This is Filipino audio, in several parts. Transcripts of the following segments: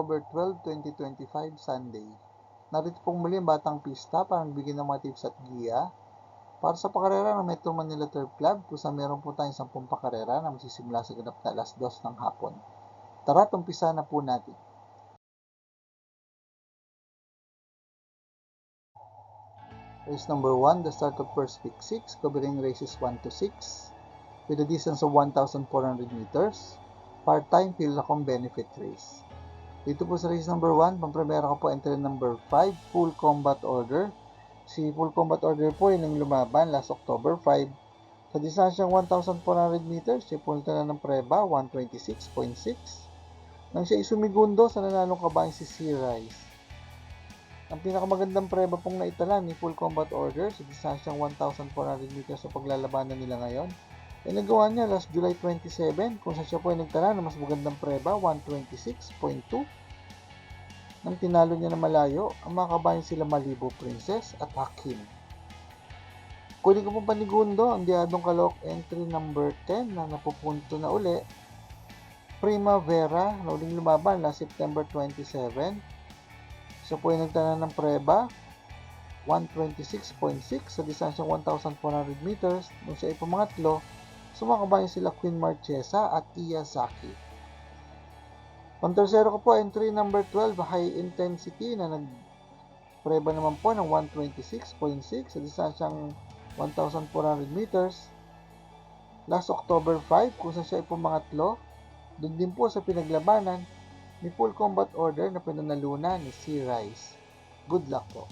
October 12, 2025, Sunday. Narito pong muli ang Batang Pista para bigyan ng mga tips at giya para sa pakarera ng Metro Manila Turf Club kung saan meron po tayong 10 pakarera na magsisimula sa ganap na alas 2 ng hapon. Tara, tumpisa na po natin. Race number 1, the start of first week 6, covering races 1 to 6 with a distance of 1,400 meters. Part-time Philracom benefit race. Dito po sa race number 1, pampremera ko po entry number 5, full combat order. Si full combat order po ay nang lumaban last October 5. Sa distansyang 1,400 meters, siya punta na ng preba, 126.6. Nang siya isumigundo sa nanalong kabayan si C. Rice. Ang pinakamagandang preba pong naitala ni Full Combat Order sa distansyang 1,400 meters sa paglalabanan nila ngayon ay nagawa niya last July 27 kung saan siya po ay nagtala ng mas magandang preba 126.2 nang tinalo niya na malayo ang mga kabayan sila Malibu Princess at Hakim. Kunin ko po panigundo ang diadong kalok entry number 10 na napupunto na uli Primavera na uling lumaban last September 27 siya po ay nagtala ng preba 126.6 sa distansyang 1,400 meters nung siya ay pumangatlo sumakabayan sila Queen Marchesa at Iyazaki. Pantersero ko po entry number 12 high intensity na nag preba naman po ng 126.6 sa distansyang 1,400 meters last October 5 kung saan siya ay doon din po sa pinaglabanan ni full combat order na pinanalunan ni C. Rice. Good luck po.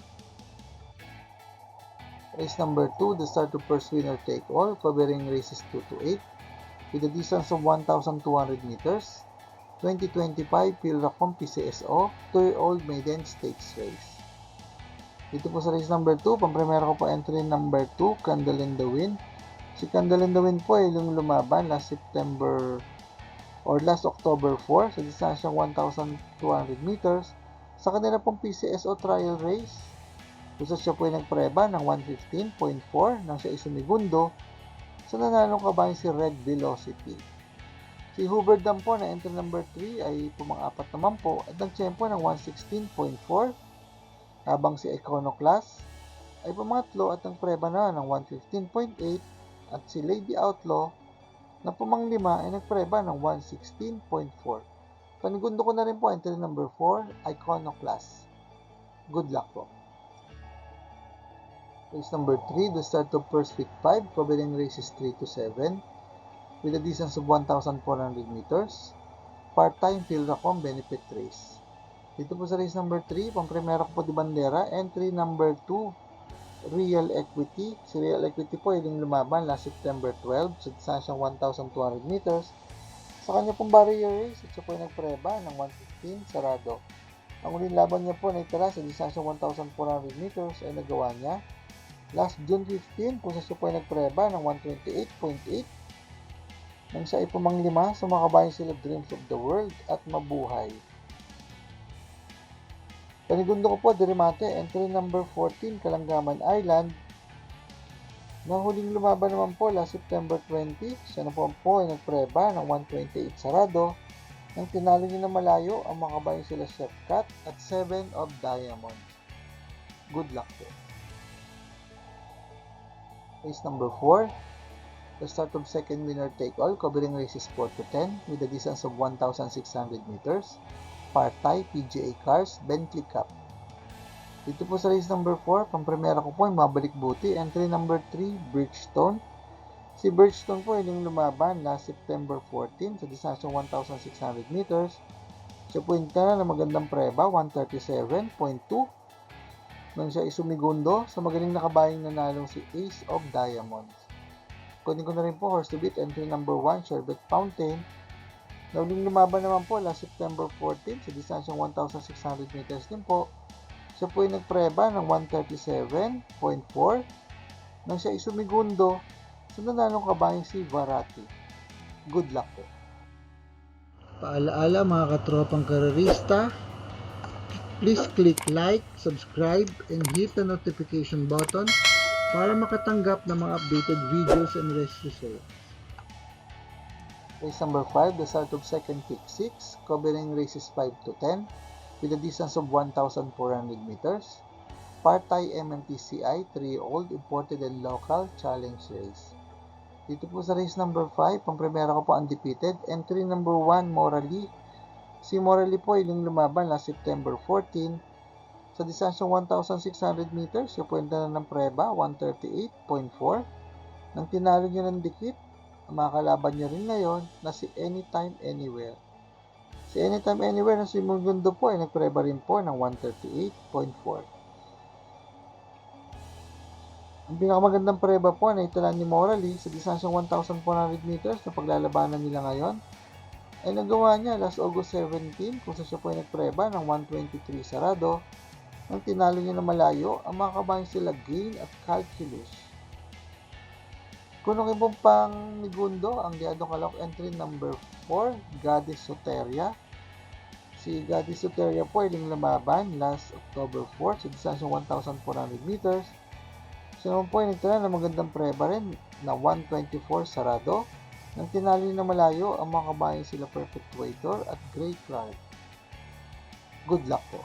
Race number 2, the start of first winner take all, covering races 2 to 8, with a distance of 1,200 meters, 2025 Pilracom PCSO, 2-year-old maiden stakes race. Dito po sa race number 2, pampremera ko po entry number 2, Candle in the Wind. Si Candle in the Wind po ay yung lumaban last September or last October 4 sa distansyang 1,200 meters sa kanila pong PCSO trial race. Kung siya po ay nagpreba ng 115.4 nang siya isumigundo sa nanalong kabayan si Red Velocity. Si Hubert Dam po na entry number 3 ay pumang-apat naman po at nagtsempo ng 116.4 habang si Iconoclast ay pumangatlo at nagpreba na ng 115.8 at si Lady Outlaw na pumanglima ay nagpreba ng 116.4. Panigundo ko na rin po entry number 4, Iconoclast. Good luck po. Race number 3, the start of first week 5, covering races 3 to 7, with a distance of 1,400 meters. Part-time Philracom benefit race. Dito po sa race number 3, pampremera ko po di bandera, entry number 2, Real Equity. Si Real Equity po ay lumaban last September 12 sa distansyang 1,200 meters. Sa kanya pong barrier race, siya po ay nagpreba ng 115 sarado. Ang uling laban niya po na sa distansyang 1,400 meters ay nagawa niya last June 15 kung sa siya po ay nagpreba ng 128.8 nang siya ay pumanglima sa mga kabayan sila Dreams of the World at Mabuhay. Panigundo ko po, Dirimate, entry number 14, Kalanggaman Island. Na huling lumaban naman po last September 20, siya na po po ay nagpreba ng 128 sarado nang tinalo niya na malayo ang mga kabayan sila Chef Cat at 7 of Diamonds. Good luck po. Race number 4, the start of second winner take all covering races 4 to 10 with a distance of 1,600 meters. Partay, PGA Cars, Bentley Cup. Dito po sa race number 4, pampremera ko po ay mabalik buti. Entry number 3, Bridgestone. Si Bridgestone po ay lumaban last September 14 sa distansyang 1,600 meters. Siya po yung na magandang preba, 137.2. Nang siya isumigundo sa magaling na kabayang nanalong si Ace of Diamonds. Kunin ko na rin po horse to beat entry number 1, Sherbet Fountain. Nauling lumaban naman po last September 14 sa distansyang 1,600 meters din po. Siya po ay nagpreba ng 137.4 nang siya isumigundo sa nanalong kabayang si Varati. Good luck po. Paalaala mga katropang karerista, please click like, subscribe, and hit the notification button para makatanggap ng mga updated videos and race results. Race number 5, the start of second peak 6, covering races 5 to 10 with a distance of 1,400 meters. Partay MMTCI 3-year-old imported and local challenge race. Dito po sa race number 5, pang-primera ko po undefeated. Entry number 1, Morally. Si Morally po ay yung lumaban last September 14. Sa distansyang 1,600 meters, siya yung na ng preba, 138.4. Nang tinalo niya ng dikit, ang mga kalaban niya rin ngayon na si Anytime Anywhere. Si Anytime Anywhere na si Mugundo po ay nagpreba rin po ng 138.4. Ang pinakamagandang preba po na itala ni Morally sa distansyang 1,400 meters na paglalabanan nila ngayon ay nagawa niya last August 17 kung sa siya po ay nagpreba ng 123 sarado nang tinalo niya na malayo ang mga kabayan sila Gain at Calculus. Kuno kay pang Migundo ang Diado Calok entry number 4, Goddess Soteria. Si Goddess Soteria po ay lumaban last October 4 sa distansyang 1,400 meters siya naman po ay nagtala ng magandang preba rin na 124 sarado nang tinalo na malayo ang mga kabayan sila Perpetuator at Gray Clark. Good luck po.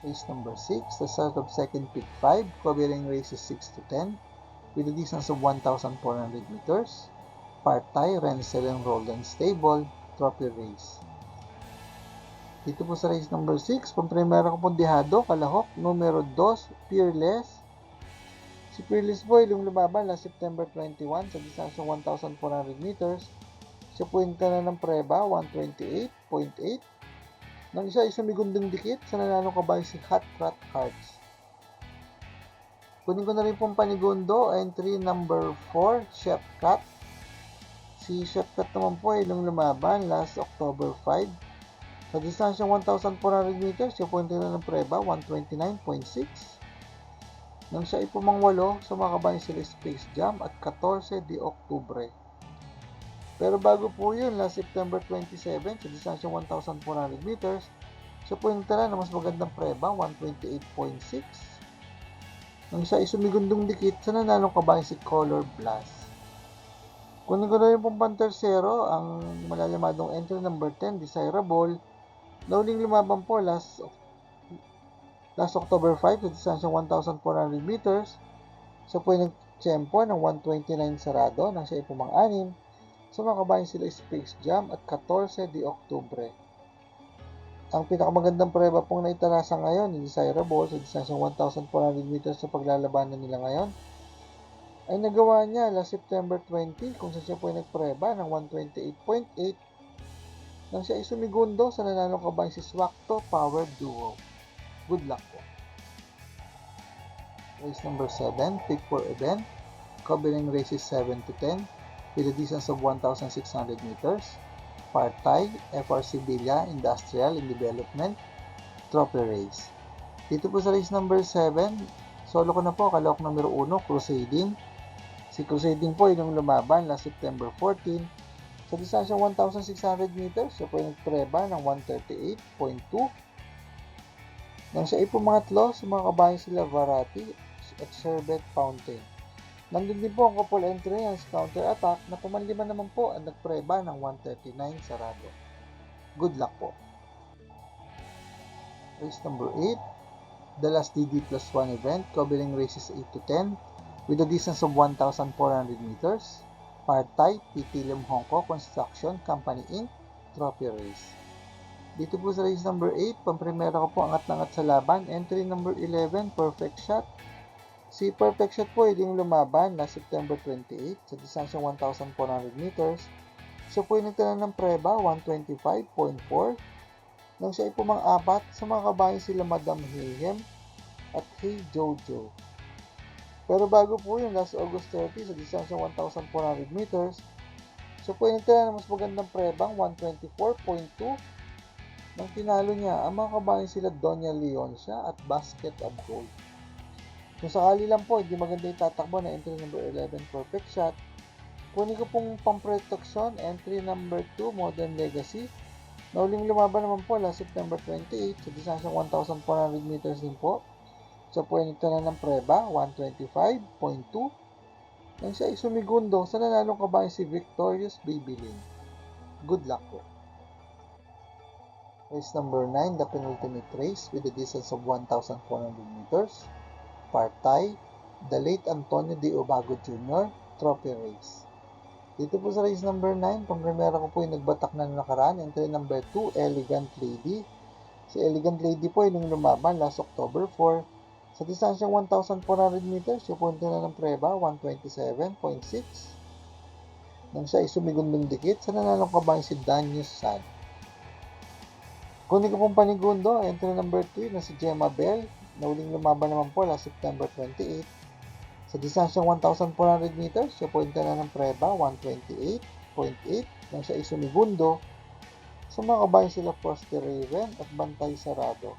Race number 6, the start of second peak 5, covering races 6 to 10 with a distance of 1,400 meters. Partay, Rensel and Roldan Stable, Trophy Race. Dito po sa race number 6, pang-primera ko po Dihado, Kalahok, numero 2, Fearless, Si Fearless Boy yung lumaban September 21 sa distansyang 1,400 meters. Siya yung na ng preba, 128.8. Nang isa ay sumigundong dikit sa nananong kabayo si Hot Rat Hearts. Kunin ko na rin pong panigundo, entry number 4, Chef Cat. Si Chef Cat naman po ay nung last October 5. Sa distansyang 1,400 meters, siya po na ng preba, 129.6. Nang siya ay pumangwalo, sumakabay sila Space Jam at 14 de Oktubre. Pero bago po yun, last September 27, sa distansyang 1,400 meters, siya po yung tala na mas magandang preba, 128.6. Nang siya ay sumigundong dikit, sa nanalong kabayan si Color Blast. Kunin ko na rin pong pantersero, ang malalamadong entry number 10, Desirable, na uling lumaban po last Last October 5, sa distansyang 1,400 meters, siya po ay nagtsempo ng 129 sarado nang siya ay pumang-anim. Sumakabayan sila Space Jam at 14 de Oktubre. Ang pinakamagandang preba pong naitarasa ngayon ni Desirable sa distansyang 1,400 meters sa paglalabanan nila ngayon ay nagawa niya last September 20 kung saan siya po ay nagpreba ng 128.8 nang siya ay sumigundo sa nananong kabayan si Swakto Power Duo. Good luck po. Race number 7, pick for event, covering races 7 to 10 with a distance of 1,600 meters. Partay, FRC Villa, Industrial and Development, Trophy Race. Dito po sa race number 7, solo ko na po, kalok numero 1, Crusading. Si Crusading po yung lumaban last September 14. Sa distansya 1,600 meters, siya po yung nagpreba ng 138.2 nang siya ay pumangatlo, sa mga kabayan sila Varati at Sherbet Fountain. Nandun din po ang couple entry ang counter attack na pumanlima naman po ang nagpreba ng 139 sarado. Good luck po. Race number 8, the last DD plus 1 event covering races 8 to 10 with a distance of 1,400 meters. Partay, Pitilium Hongko Construction Company Inc. Trophy Race. Dito po sa race number 8, pamprimera ko po angat nangat sa laban. Entry number 11, perfect shot. Si perfect shot po yung lumaban na September 28 sa distansyang 1,400 meters. Siya po yung nagtala ng preba, 125.4. Nang siya ay pumang-apat sa mga kabayan sila Madam Hayhem at Hey Jojo. Pero bago po yun, last August 30 sa distansyang 1,400 meters, siya po yung nagtala ng mas magandang prebang, 124.2 nang tinalo niya, ang mga kabayan sila Doña Leoncia at Basket of Gold. Kung sakali lang po, hindi maganda yung tatakbo na entry number 11 perfect shot, kunin ko pong pamproteksyon, entry number 2 Modern Legacy, na uling lumaban naman po last September 28 sa distansyang 1,400 meters din po. Po yung nagtala ng preba, 125.2. Nang siya ay sumigundo sa nanalong kabayan si Victorious Babylin. Good luck po. Race number 9, the penultimate race with a distance of 1,400 meters. Partay, the late Antonio D. Obago Jr. Trophy Race. Dito po sa race number 9, pang-primera ko po yung nagbatak na nakaraan. Entry number 2, Elegant Lady. Si Elegant Lady po ay nung lumaban last October 4. Sa distansyang 1,400 meters, yung punto na ng preba, 127.6. Nang siya ay sumigundong dikit, sa nanalong kabayan si Danius San. Kunin ko pong panigundo, entry number 3 na si Gemma Bell, na uling lumaban naman po last September 28. Sa distansyang 1,400 meters, siya po na ng preba, 128.8. Nang siya ay sumigundo, sumakabayan sila Frosty Raven at Bantay Sarado.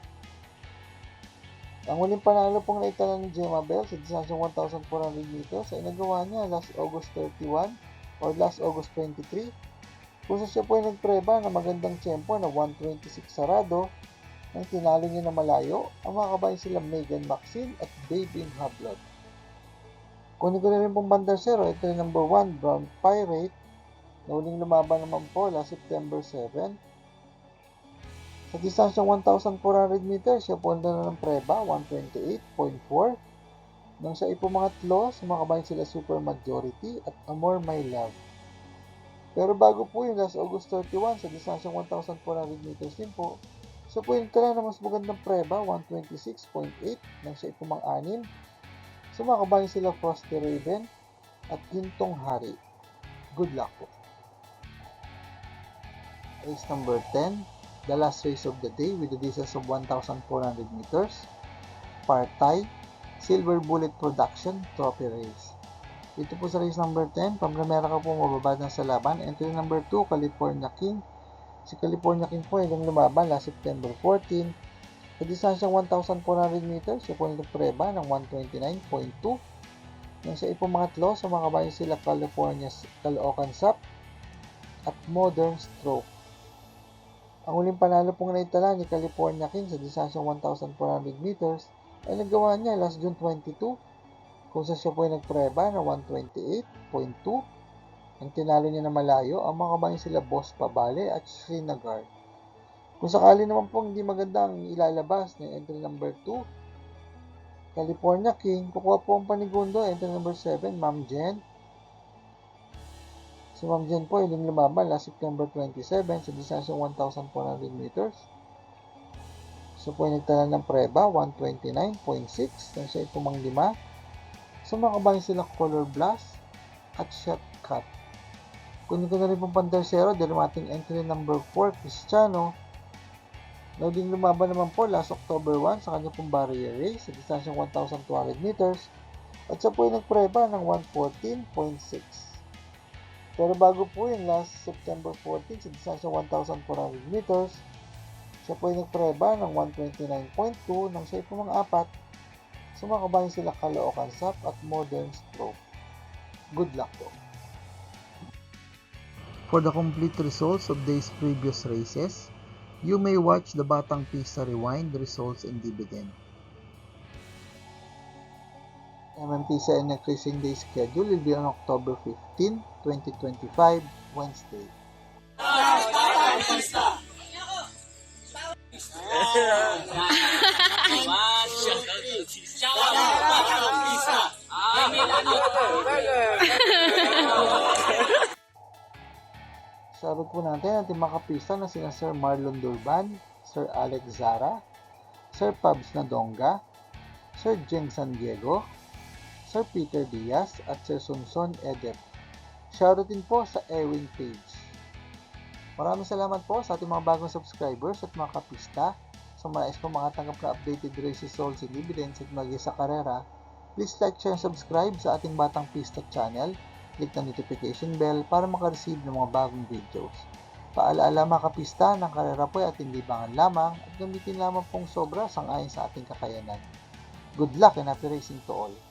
Ang huling panalo pong naitala ni Gemma Bell sa distansyang 1,400 meters ay nagawa niya last August 31 or last August 23 sa siya po ay nagpreba na magandang tiyempo na 126 sarado nang tinalo niya na malayo ang mga kabayan sila Megan Maxine at Baby Hablot. Kunin ko na rin pong bandar zero, ito yung number 1, Brown Pirate, na uling lumaban naman po last September 7. Sa distansyang 1,400 meters, siya po na ng preba, 128.4. Nang siya ipumangatlo, sumakabayan sila Super Majority at Amor My Love. Pero bago po yung last August 31 sa distansyang 1,400 meters din po, po yung tala na mas magandang preba, 126.8 nang siya ipumang-anim. Sumakabayan sila Frosty Raven at Gintong Hari. Good luck po. Race number 10, the last race of the day with a distance of 1,400 meters. Partay, Silver Bullet Production Trophy Race. Ito po sa race number 10, pamramera ka po mababa na sa laban. Entry number 2, California King. Si California King po ay lumaban last September 14. Sa distansyang 1,400 meters, siya po nagpreba ng 129.2. Nang siya ipumangatlo sa mga kabayan sila California Caloocan Sap at Modern Stroke. Ang huling panalo pong naitala ni California King sa distansyang 1,400 meters ay nagawa niya last June 22 kung saan siya po ay nagpreba na 128.2. Ang tinalo niya na malayo, ang mga kabayan sila Boss Pabale at Srinagar. Kung sakali naman po hindi maganda ang ilalabas ni entry number 2, California King, kukuha po ang panigundo, entry number 7, Ma'am Jen. Si Ma'am Jen po ay lumaban last September 27 sa distansyang 1,400 meters. So po ay nagtala ng preba, 129.6 nang siya ay pumanglima. Sumakabayan sila Color Blast at Shot Cut. Kunin ko na rin pong pantersero dahil ating entry number 4, Cristiano. Naging lumaban naman po last October 1 sa kanyang pong barrier race sa distansyang 1,200 meters at siya po ay nagpreba ng 114.6. Pero bago po yung last September 14 sa distansyang 1,400 meters, siya po ay nagpreba ng 129.2 nang siya ay pumang-apat sumakabayan sila Caloocan Sap at Modern Stroke. Good luck po. For the complete results of these previous races, you may watch the Batang Pista Rewind results and dividend. MMPisa and Increasing Day schedule will be on October 15, 2025, Wednesday. Sabag po natin ang ating mga kapista na sina Sir Marlon Durban, Sir Alex Zara, Sir Pabs Nadonga, Sir Jeng San Diego, Sir Peter Diaz at Sir Sunson Edep. Shoutout din po sa Ewing page. Maraming salamat po sa ating mga bagong subscribers at mga kapista. Sa mga nais po mga tanggap na updated race results and dividends at magi sa karera, please like, share, and subscribe sa ating Batang Pista channel. Click na notification bell para makareceive ng mga bagong videos. Paalaala mga kapista ng karera po ay ating libangan lamang at gamitin lamang pong sobra sang ayon sa ating kakayanan. Good luck and happy racing to all!